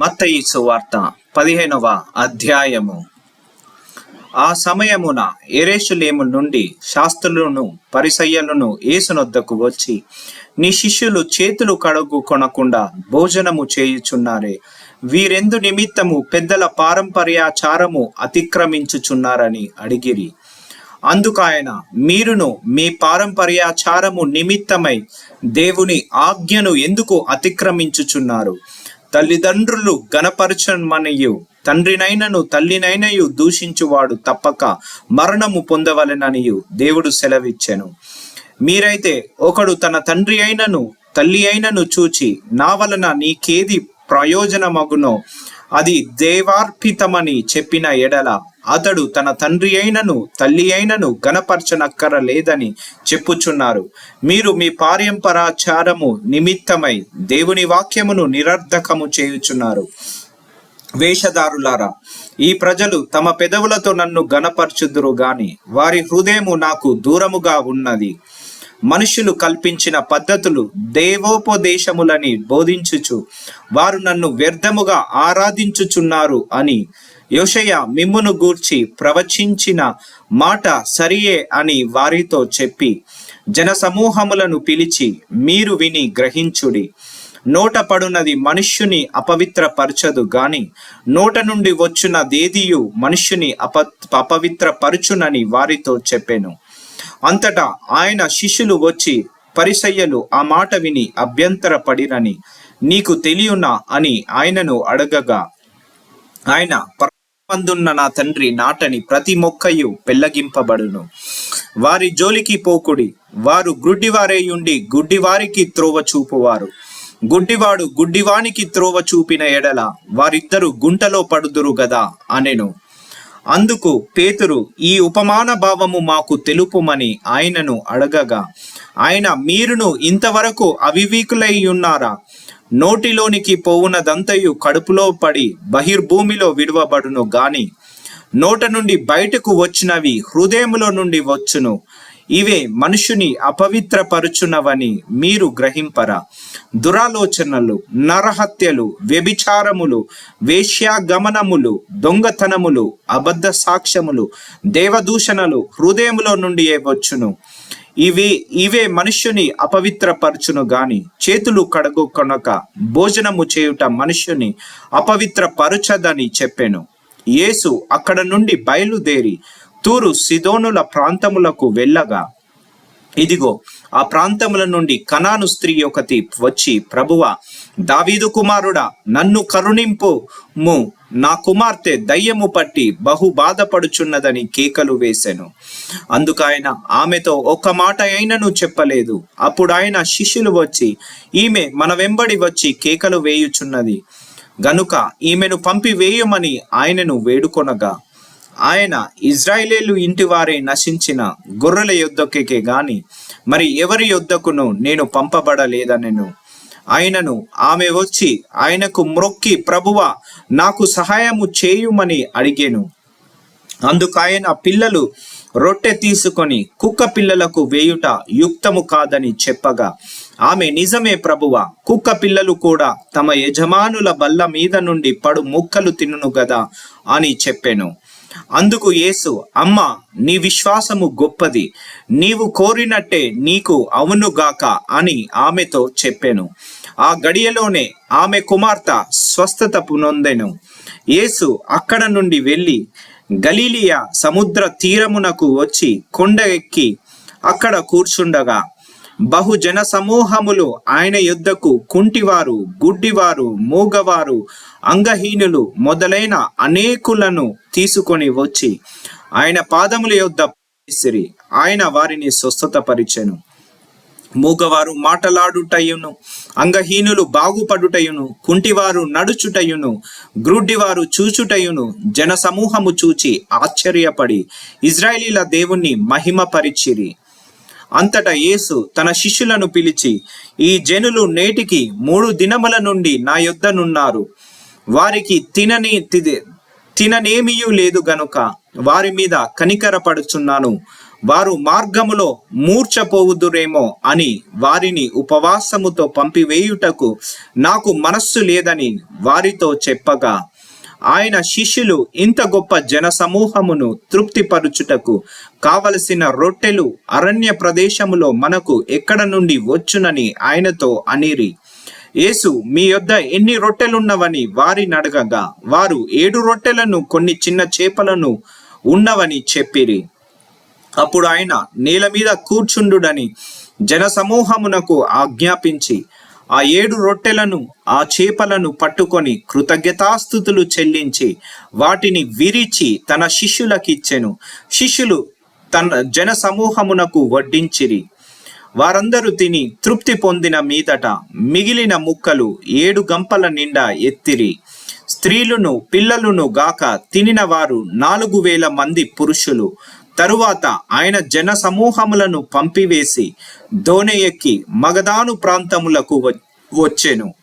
మత్తయి సువార్త పదిహేనవ అధ్యాయము. ఆ సమయమున ఎరేషులేము నుండి శాస్త్రులను పరిసయ్యలను ఏసునొద్దకు వచ్చి నీ శిష్యులు చేతులు కడుగు కొనకుండా భోజనము చేయుచున్నారే వీరెందు నిమిత్తము పెద్దల పారంపర్యాచారము అతిక్రమించుచున్నారని అడిగిరి. అందుకాయన మీరును మీ పారంపర్యాచారము నిమిత్తమై దేవుని ఆజ్ఞను ఎందుకు అతిక్రమించుచున్నారు? తల్లిదండ్రులు గణపరచమనియు తండ్రినైనను తల్లినైనయు దూషించువాడు తప్పక మరణము పొందవలెననియు దేవుడు సెలవిచ్చెను. మీరైతే ఒకడు తన తండ్రి అయినను తల్లి అయినను చూచి నా వలన నీకేది ప్రయోజనమగునో అది దేవార్పితమని చెప్పిన ఎడల అతడు తన తండ్రి అయినను తల్లి అయినను గణపరచనక్కర లేదని చెప్పుచున్నారు. మీరు మీ పారంపరాచారము నిమిత్తమై దేవుని వాక్యమును నిరర్ధకము చేయుచున్నారు. వేషధారులారా ఈ ప్రజలు తమ పెదవులతో నన్ను గణపరచుదురు గాని వారి హృదయము నాకు దూరముగా ఉన్నది. మనుషులు కల్పించిన పద్ధతులు దేవోపదేశములని బోధించుచు వారు నన్ను వ్యర్థముగా ఆరాధించుచున్నారు అని యోషయ మిమ్మును గూర్చి ప్రవచించిన మాట సరియే అని వారితో చెప్పి జనసమూహములను పిలిచి మీరు విని గ్రహించుడి. నోట పడునది మనుష్యుని అపవిత్రపరచదు గాని నోట నుండి వచ్చిన దేదియు మనుష్యుని అప అపవిత్రపరచునని వారితో చెప్పాను. అంతటా ఆయన శిష్యులు వచ్చి పరిసయ్యలు ఆ మాట విని అభ్యంతరపడిరని నీకు తెలియనా అని ఆయనను అడగగా ఆయన పరమందున్న నా తండ్రి నాటని ప్రతి మొక్కయు పెళ్ళగింపబడును వారి జోలికి పోకుడి వారు గుడ్డివారేయుండి గుడ్డివారికి త్రోవ చూపువారు. గుడ్డివాడు గుడ్డివానికి త్రోవ చూపిన ఎడల వారిద్దరు గుంటలో పడుదురు గదా అనెను. అందుకు పేతురు ఈ ఉపమాన భావము మాకు తెలుపుమని ఆయనను అడగగా ఆయన మీరును ఇంతవరకు అవివీకులై ఉన్నారా నోటిలోనికి పోవునదంతయు కడుపులో పడి బహిర్భూమిలో విడువబడును గాని నోట నుండి బయటకు వచ్చినవి హృదయములో నుండి వచ్చును. ఇవే మనుషుని అపవిత్రపరుచునవని మీరు గ్రహింపరా. దురాలోచనలు నరహత్యలు వ్యభిచారములు వేశ్యాగమనములు దొంగతనములు అబద్ధ సాక్ష్యములు దేవదూషణలు హృదయములో నుండి వచ్చును? ఇవే ఇవే మనుష్యుని అపవిత్రపరచును గాని చేతులు కడుగు కొనక భోజనము చేయుట మనుష్యుని అపవిత్రపరచదని చెప్పెను. యేసు అక్కడ నుండి బయలుదేరి తూరు సిదోనుల ప్రాంతములకు వెళ్ళగా ఇదిగో ఆ ప్రాంతముల నుండి కనాను స్త్రీ ఒకటి వచ్చి ప్రభువ దావీదు కుమారుడా నన్ను కరుణింపు. ము నా కుమార్తె దయ్యము పట్టి బహు బాధపడుచున్నదని కేకలు వేసెను. అందుకైన ఆమెతో ఒక్క మాట అయినను చెప్పలేదు. అప్పుడు ఆయన శిష్యులు వచ్చి ఈమె మన వెంబడి వచ్చి కేకలు వేయుచున్నది. గనుక ఈమెను పంపివేయమని ఆయనను వేడుకొనగా ఆయన ఇజ్రాయేలీలు ఇంటి వారే నశించిన గొర్రెల యుద్ధకే గాని మరి ఎవరి యుద్ధకును నేను పంపబడలేదనెను. ఆయనను ఆమె వచ్చి ఆయనకు మ్రొక్కి ప్రభువ నాకు సహాయము చేయుమని అడిగెను. అందుకాయన పిల్లలు రొట్టె తీసుకొని కుక్క పిల్లలకు వేయుట యుక్తము కాదని చెప్పగా ఆమె నిజమే ప్రభువ కుక్క పిల్లలు కూడా తమ యజమానుల బల్ల మీద నుండి పడు ముక్కలు తినును గదా అని చెప్పెను. అందుకు యేసు అమ్మ నీ విశ్వాసము గొప్పది. నీవు కోరినట్టే నీకు అవునుగాక అని ఆమెతో చెప్పాను. ఆ గడియలోనే ఆమె కుమార్తె స్వస్థత పునొందెను యేసు అక్కడ నుండి వెళ్ళి గలీలియా సముద్ర తీరమునకు వచ్చి కొండ ఎక్కి అక్కడ కూర్చుండగా బహుజన సమూహములు ఆయన యుద్ధకు కుంటివారు గుడ్డివారు మూగవారు అంగహీనులు మొదలైన అనేకులను తీసుకొని వచ్చి ఆయన పాదముల యొద్ద పడేసిరి. ఆయన వారిని స్వస్థతపరిచెను మూగవారు మాటలాడుటయును అంగహీనులు బాగుపడుటయును కుంటివారు నడుచుటయును గ్రుడ్డివారు చూచుటయును జన సమూహము చూచి ఆశ్చర్యపడి ఇజ్రాయేలీల దేవుణ్ణి మహిమపరిచిరి అంతటా యేసు తన శిష్యులను పిలిచి ఈ జనులు నేటికి మూడు దినముల నుండి నా యొద్దనున్నారు. వారికి తినని తి- తిననేమియూ లేదు గనుక వారి మీద కనికరపడుచున్నాను. వారు మార్గములో మూర్చపోవుదురేమో అని వారిని ఉపవాసముతో పంపివేయుటకు నాకు మనస్సు లేదని వారితో చెప్పగా ఆయన శిష్యులు ఇంత గొప్ప జన సమూహమును తృప్తిపరుచుటకు కావలసిన రొట్టెలు అరణ్య ప్రదేశములో మనకు ఎక్కడ నుండి వచ్చునని ఆయనతో అనిరి. యేసు మీ యొద్ద ఎన్ని రొట్టెలున్నవని వారిని అడగగా వారు ఏడు రొట్టెలను కొన్ని చిన్న చేపలను ఉన్నవని చెప్పిరి. అప్పుడు ఆయన నేల మీద కూర్చుండుడని జనసమూహమునకు ఆజ్ఞాపించి ఆ ఏడు రొట్టెలను ఆ చేపలను పట్టుకొని కృతజ్ఞతాస్థుతులు చెల్లించి వాటిని విరిచి తన శిష్యులకిచ్చెను. శిష్యులు తన జన సమూహమునకు వడ్డించిరి. వారందరూ తిని తృప్తి పొందిన మీదట మిగిలిన ముక్కలు ఏడు గంపల నిండా ఎత్తిరి. స్త్రీలను పిల్లలను గాక తినిన వారు నాలుగు వేల మంది పురుషులు. తరువాత ఆయన జన సమూహములను పంపివేసి దోనె ఎక్కి మగదాను ప్రాంతములకు వచ్చెను.